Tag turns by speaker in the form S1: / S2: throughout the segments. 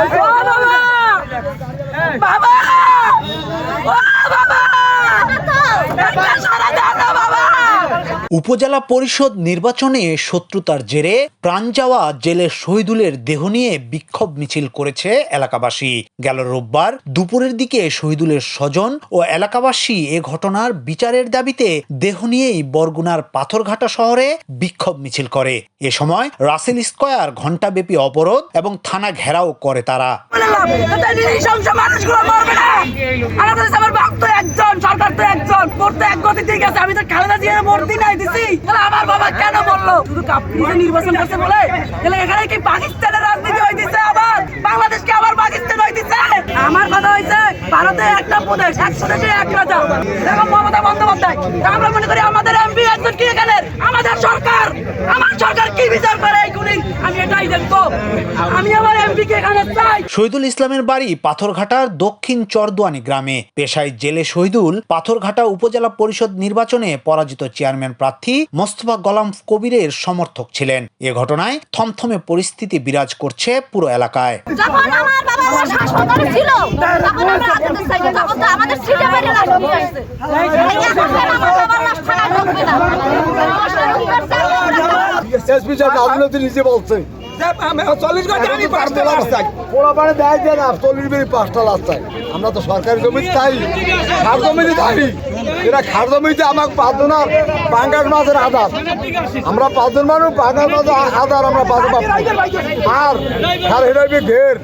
S1: Oh,
S2: উপজেলা পরিষদ নির্বাচনে শত্রুতার জেরে প্রাণ যাওয়া জেলের শহীদুলের দেহ নিয়ে বিক্ষোভ মিছিল করেছে এলাকাবাসী। গেল রোববার দুপুরের দিকে শহীদুলের স্বজন ও এলাকাবাসী এ ঘটনার বিচারের দাবিতে দেহ নিয়েই বরগুনার পাথরঘাটা শহরে বিক্ষোভ মিছিল করে। এ সময় রাসেল স্কয়ার ঘণ্টাব্যাপী অবরোধ এবং থানা ঘেরাও করে তারা
S1: বললাম এটা নৃশংস মানুষগুলো মরবে না আমাদের দেশে আমার বাপ তো একজন সরকার তো একজন গতি ঠিক আছে, আমি তো খালেদা নাই দিছি। আমার বাবা কেন বলল শুধু নির্বাচন করছে বলে? তাহলে এখানে কি পাকিস্তানের রাজনীতি আবার? আবার পাকিস্তান আমার কথা ভারতে একটা প্রদেশ, একশো এক রাজা। দেখো, মমতা বন্দ্যোপাধ্যায়, আমরা মনে করি আমাদের এমপি একজন কি এখানে? আমাদের সরকার। আমার সরকার কি বিচার করে আমি এটাই দেখব। আমি আমার
S2: শহীদুল ইসলামের বাড়ি পাথরঘাটার দক্ষিণ চরদুয়ানি গ্রামে। পেশায় জেলে শহীদুল পাথরঘাটা উপজেলা পরিষদ নির্বাচনে পরাজিত চেয়ারম্যান প্রার্থী মোস্তফা গোলাম কবিরের সমর্থক ছিলেন। এ ঘটনায় থমথমে পরিস্থিতি বিরাজ করছে পুরো এলাকায়।
S3: আমাদের
S4: চল্লিশ ঘণ্টা আমি পাঁচটা লাশ চাই
S5: ওরা দেয় যে না চল্লিশ মিনিট পাঁচটা লাশ চাই। আমরা তো সরকারি জমিতে চাই। খার জমিতে চাই। এরা খার জমিতে আমাকে পাঁচজনের পাঙ্গাস মাছের আধার। আমরা পাঁচজন মানুষ পাঙ্গাস মাছের আধার আমরা পাঁচ আর আর ঘের।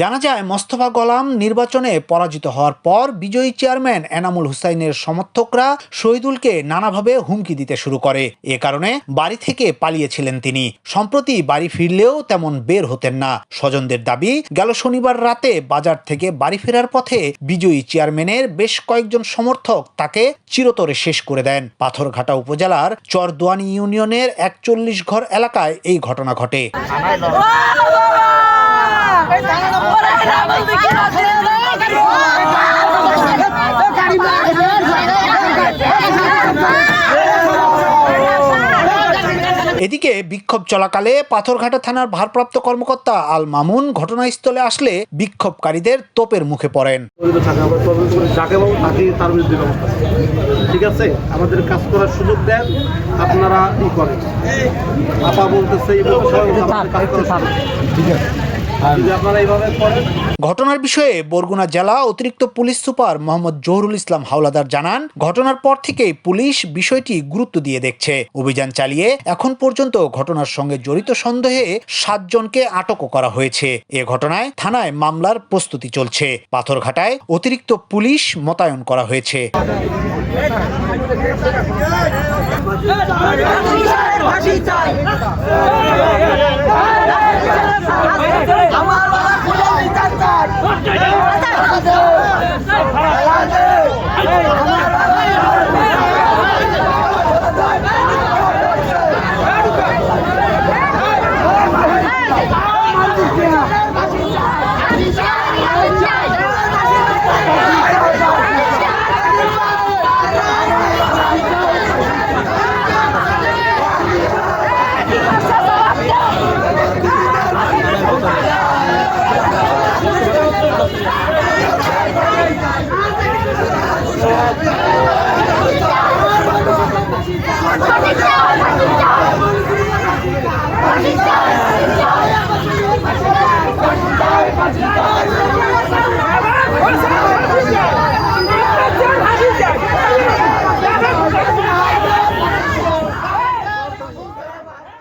S2: জানা যায় মোস্তফা গোলাম নির্বাচনে পরাজিত হওয়ার পর বিজয়ী চেয়ারম্যান এনামুল হুসাইনের সমর্থকরা শহীদুলকে নানাভাবে হুমকি দিতে শুরু করে এ কারণে বাড়ি থেকে পালিয়েছিলেন তিনি সম্প্রতি বাড়ি ফিরলেও তেমন বের হতেন না স্বজনদের দাবি গেল শনিবার রাতে বাজার থেকে বাড়ি ফেরার পথে বিজয়ী চেয়ারম্যানের বেশ কয়েকজন সমর্থক তাকে চিরতরে শেষ করে দেন পাথরঘাটা উপজেলার চরদোয়ানি ইউনিয়নের একচল্লিশ ঘর এলাকায় এই ঘটনা ঘটে এদিকে বিক্ষোভ চলাকালে পাথরঘাটা থানার ভারপ্রাপ্ত কর্মকর্তা আল মামুন ঘটনাস্থলে আসলে বিক্ষোভকারীদের তোপের মুখে পড়েন।
S6: থাকে। ঠিক আছে? আমাদের কাজ করার সুযোগ দেন আপনারা ই করেন। আপা বলতেছে এইভাবে করেন।
S2: ঘটনার বিষয়ে বরগুনা জেলা অতিরিক্ত পুলিশ সুপার মোহাম্মদ জহুরুল ইসলাম হাওলাদার জানান ঘটনার পর থেকেই পুলিশ বিষয়টি গুরুত্ব দিয়ে দেখছে। অভিযান চালিয়ে এখন পর্যন্ত ঘটনার সঙ্গে জড়িত সন্দেহে সাতজনকে আটকও করা হয়েছে এ ঘটনায় থানায় মামলার প্রস্তুতি চলছে পাথরঘাটায় অতিরিক্ত পুলিশ মোতায়েন করা হয়েছে